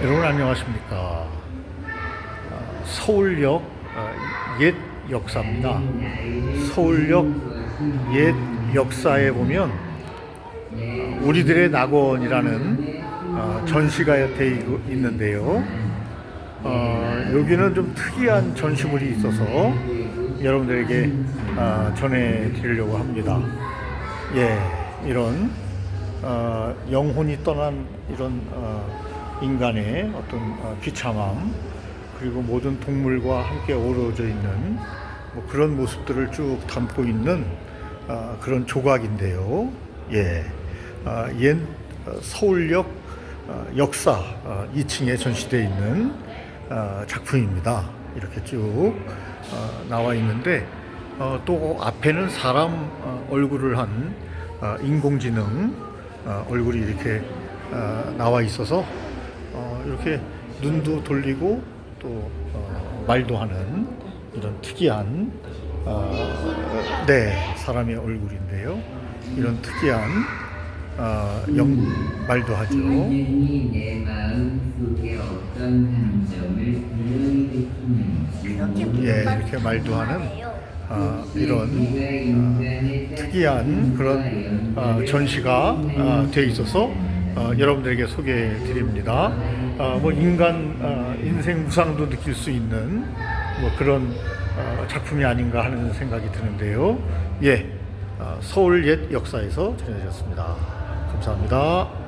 여러분 안녕하십니까? 어, 서울역 어, 옛 역사입니다. 서울역 옛 역사에 보면 어, 우리들의 낙원이라는 어, 전시가 되어 있는데요. 어, 여기는 좀 특이한 전시물이 있어서 여러분들에게 어, 전해 드리려고 합니다. 예, 이런 어, 영혼이 떠난 이런 어, 인간의 어떤 어, 비참함 그리고 모든 동물과 함께 어우러져 있는 뭐 그런 모습들을 쭉 담고 있는 어, 그런 조각인데요. 예, 어, 옛 어, 서울역 어, 역사 어, 2층에 전시되어 있는 어, 작품입니다. 이렇게 쭉 어, 나와 있는데 어, 또 앞에는 사람 어, 얼굴을 한 어, 인공지능 어, 얼굴이 이렇게 어, 나와 있어서 어, 이렇게 눈도 돌리고 또 어, 말도 하는 이런 특이한 어, 네 사람의 얼굴인데요. 이런 특이한 어, 영 말도 하죠. 예, 이렇게 말도 하는. 어, 이런 어, 특이한 그런 어, 전시가 어, 되어 있어서 어, 여러분들에게 소개해 드립니다. 어, 뭐 인간 어, 인생 무상도 느낄 수 있는 뭐 그런 어, 작품이 아닌가 하는 생각이 드는데요. 예, 어, 서울 옛 역사에서 전해졌습니다. 감사합니다.